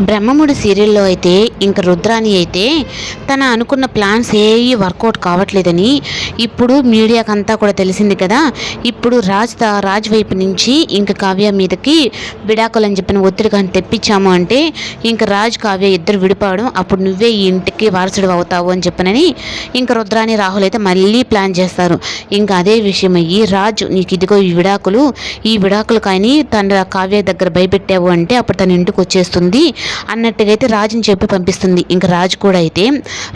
బ్రహ్మముడి సీరియల్లో అయితే ఇంక రుద్రాని అయితే తన అనుకున్న ప్లాన్స్ ఏవి వర్కౌట్ కావట్లేదని ఇప్పుడు మీడియాకంతా కూడా తెలిసింది కదా. ఇప్పుడు రాజ్ రాజ్ వైపు నుంచి ఇంక కావ్య మీదకి విడాకులు అని చెప్పిన ఒత్తిడి కానీ తెప్పించాము అంటే ఇంక రాజ్ కావ్య ఇద్దరు విడిపోవడం అప్పుడు నువ్వే ఈ ఇంటికి వారసుడు అవుతావు అని చెప్పనని ఇంక రుద్రాని రాహుల్ అయితే మళ్ళీ ప్లాన్ చేస్తారు. ఇంకా అదే విషయం అయ్యి రాజు నీకు ఇదిగో ఈ విడాకులు ఈ విడాకులు కానీ తన కావ్య దగ్గర భయపెట్టావు అంటే అప్పుడు తన ఇంటికి వచ్చేస్తుంది. అన్నట్టుగా అయితే రాజుని చెప్పి పంపిస్తుంది. ఇంకా రాజు కూడా అయితే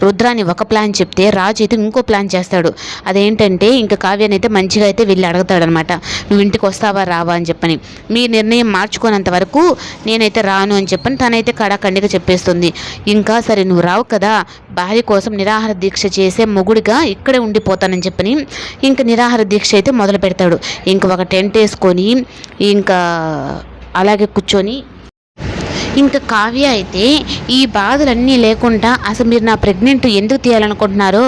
రుద్రాని ఒక ప్లాన్ చెప్తే రాజు అయితే ఇంకో ప్లాన్ చేస్తాడు. అదేంటంటే ఇంకా కావ్యాన్ని అయితే మంచిగా అయితే వెళ్ళి అడుగుతాడనమాట. నువ్వు ఇంటికి వస్తావా రావా? అని చెప్పని. మీ నిర్ణయం మార్చుకోనంత వరకు నేనైతే రాను అని చెప్పని తనైతే కడాఖండిగా చెప్పేస్తుంది. ఇంకా సరే నువ్వు రావు కదా. భార్య కోసం నిరాహార దీక్ష చేసే మొగుడిగా ఇక్కడే ఉండిపోతానని చెప్పని ఇంకా నిరాహార దీక్ష అయితే మొదలు పెడతాడు ఇంకా ఒక టెంట్ వేసుకొని ఇంకా అలాగే కూర్చొని ఇంకా కావ్య అయితే ఈ బాధలన్నీ లేకుండా అసలు మీరు నా ప్రెగ్నెంట్ ఎందుకు తీయాలనుకుంటున్నారో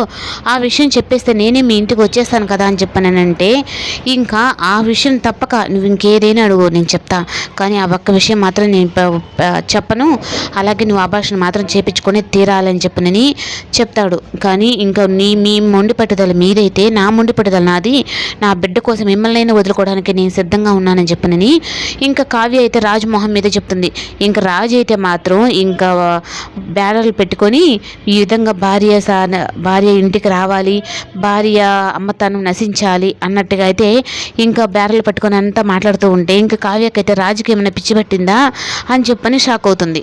ఆ విషయం చెప్పేస్తే నేనే మీ ఇంటికి వచ్చేస్తాను కదా అని చెప్పానంటే ఇంకా ఆ విషయం తప్పక నువ్వు ఇంకేదైనా అడుగు నేను చెప్తా. కానీ ఆ ఒక్క విషయం మాత్రం నేను చెప్పను. అలాగే నువ్వు ఆభాషణ మాత్రం చేపించుకొని తీరాలని చెప్పనని చెప్తాడు. కానీ ఇంకా నీ మీ మొండి పట్టుదల మీదైతే నా మొండి పట్టుదల నాది. నా బిడ్డ కోసం మిమ్మల్ని వదులుకోవడానికి నేను సిద్ధంగా ఉన్నానని చెప్పనని ఇంకా కావ్య అయితే రాజమోహన్ మీద చెప్తుంది. ఇంకా లాజ్ అయితే మాత్రం ఇంకా బ్యానర్లు పెట్టుకొని ఈ విధంగా భార్య భార్య ఇంటికి రావాలి భార్య అమ్మతనం నశించాలి అన్నట్టుగా అయితే ఇంకా బ్యానర్లు పెట్టుకొని అంతా మాట్లాడుతూ ఉంటే ఇంకా కావ్యకైతే రాజుకి ఏమైనా పిచ్చి పట్టిందా అని చెప్పని షాక్ అవుతుంది.